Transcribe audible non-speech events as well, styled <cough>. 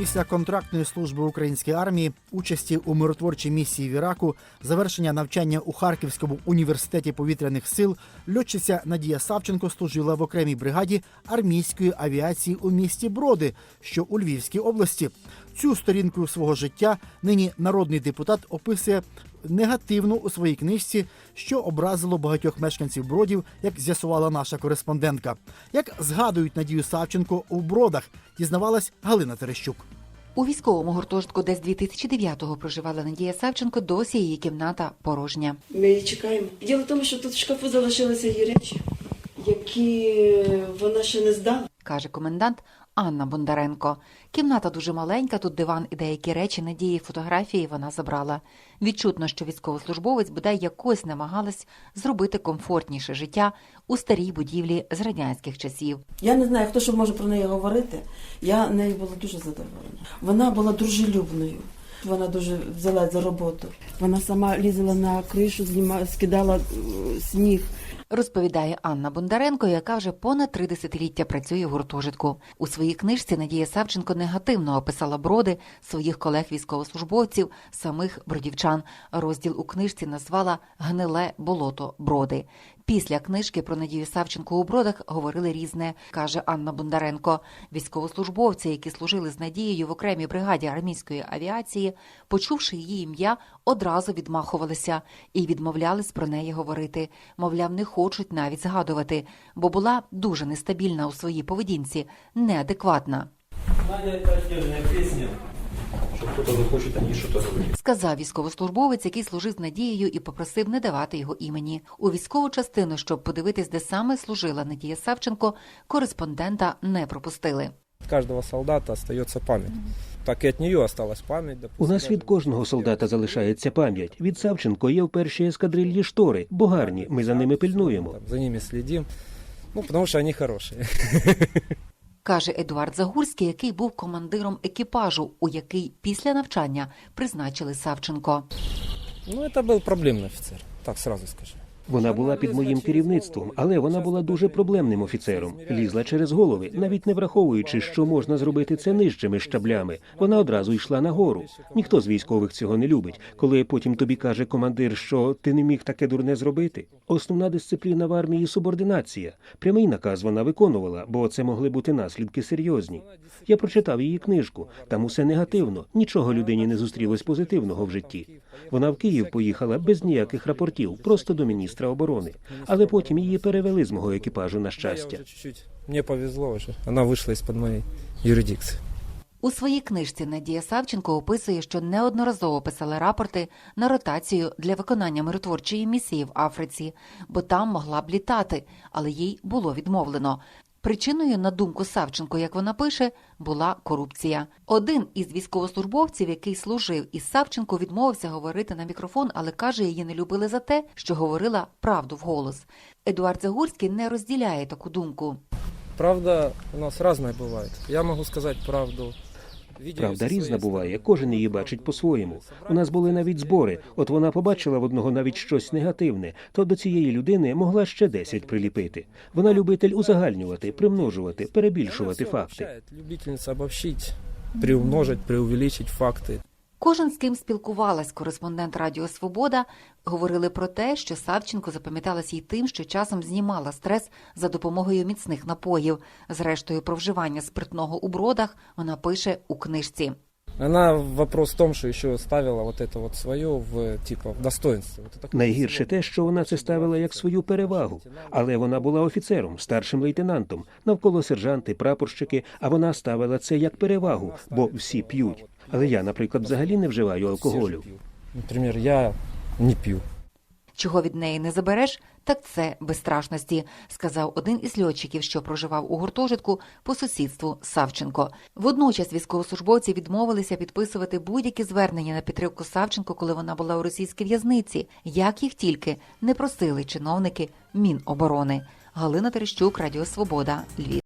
Після контрактної служби української армії, участі у миротворчій місії в Іраку, завершення навчання у Харківському університеті повітряних сил, льотчиця Надія Савченко служила в окремій бригаді армійської авіації у місті Броди, що у Львівській області. Цю сторінку свого життя нині народний депутат описує негативно у своїй книжці, що образило багатьох мешканців бродів, як з'ясувала наша кореспондентка. Як згадують Надію Савченко у бродах, дізнавалась Галина Терещук. У військовому гуртожитку, де з 2009-го проживала Надія Савченко, досі її кімната порожня. Ми її чекаємо. Діло в тому, що тут в шкафу залишилися її речі, які вона ще не здала. каже комендант Анна Бондаренко. Кімната дуже маленька, тут диван і деякі речі, надії, фотографії вона забрала. Відчутно, що військовослужбовець бодай якось намагалась зробити комфортніше життя у старій будівлі з радянських часів. Я не знаю, хто що може про неї говорити. Я нею була дуже задоволена. Вона була дружелюбною. Вона дуже взяла за роботу. Вона сама лізала на кришу, зніма, скидала е, сніг. Розповідає Анна Бондаренко, яка вже понад три десятиліття працює в гуртожитку. У своїй книжці Надія Савченко негативно описала броди своїх колег-військовослужбовців, самих бродівчан. Розділ у книжці назвала Гниле болото броди. Після книжки про Надію Савченко у бродах говорили різне, каже Анна Бондаренко. Військовослужбовці, які служили з Надією в окремій бригаді армійської авіації, почувши її ім'я, одразу відмахувалися і відмовлялись про неї говорити. Мовляв, не хочуть навіть згадувати, бо була дуже нестабільна у своїй поведінці, неадекватна. Надя это отдельная песня, что кто-то захочет о ней что-то говорить. Сказав військовослужбовець, який служив з Надією і попросив не давати його імені. У військову частину, щоб подивитись, де саме служила Надія Савченко, кореспондента не пропустили. От каждого солдата остается память Так и от нее осталась память. У допустим, нас даже- від кожного солдата залишається пам'ять. Від Савченко є в першій ескадрильї штори, бо гарні. Ми за ними пильнуємо. Там, за ними следим. Ну, потому что они хорошие. <laughs> Каже Едуард Загурський, який був командиром екіпажу, у який після навчання призначили Савченко. Ну, это был проблемный офицер, так сразу скажу. Вона була під моїм керівництвом, але вона була дуже проблемним офіцером. Лізла через голови, навіть не враховуючи, що можна зробити це нижчими щаблями. Вона одразу йшла нагору. Ніхто з військових цього не любить. Коли потім тобі каже командир, що ти не міг таке дурне зробити. Основна дисципліна в армії субординація. Прямий наказ вона виконувала, бо це могли бути наслідки серйозні. Я прочитав її книжку. Там усе негативно. Нічого людині не зустрілось позитивного в житті. Вона в Київ поїхала без ніяких рапортів, просто до міністра оборони. Але потім її перевели з мого екіпажу на щастя. чуть-чуть, повезло уже. Она вышла из-под моей юрисдикции. У своїй книжці Надія Савченко описує, що неодноразово писала рапорти на ротацію для виконання миротворчої місії в Африці, бо там могла б літати, але їй було відмовлено. Причиною, на думку Савченко, як вона пише, була корупція. Один із військовослужбовців, який служив із Савченко, відмовився говорити на мікрофон, але каже, її не любили за те, що говорила правду вголос. Едуард Загурський не розділяє таку думку. Правда у нас різна буває. Я можу сказати правду. видя её Правда со різна своей буває, стороны. кожен її бачить по-своєму. У нас були навіть збори. От вона побачила в одного навіть щось негативне, то до цієї людини могла ще десять приліпити. Вона любитель узагальнювати, примножувати, перебільшувати Она всё факти. обобщает, Любительница обобщить, приумножить, преувеличить факты. Кожен з ким спілкувалась кореспондент Радіо Свобода, говорили про те, що Савченко запам'яталась їй тим, що часом знімала стрес за допомогою міцних напоїв. Зрештою, про вживання спиртного у бродах вона пише у книжці. Она вопрос в том, что еще ставила вот это вот свое в типа в это Найгірше те, що вона це ставила як свою перевагу, але вона була офіцером, старшим лейтенантом, навколо сержанти, прапорщики, а вона ставила це як перевагу, бо всі п'ють. Але я, наприклад, взагалі не вживаю алкоголю. Например, я не пью. Чого від неї не забереш, так це безстрашності, сказав один із льотчиків, що проживав у гуртожитку по сусідству Савченко. Водночас військовослужбовці відмовилися підписувати будь-які звернення на підтримку Савченко, коли вона була у російській в'язниці, як їх тільки не просили чиновники Міноборони. Галина Терещук, Радіо Свобода, Львів.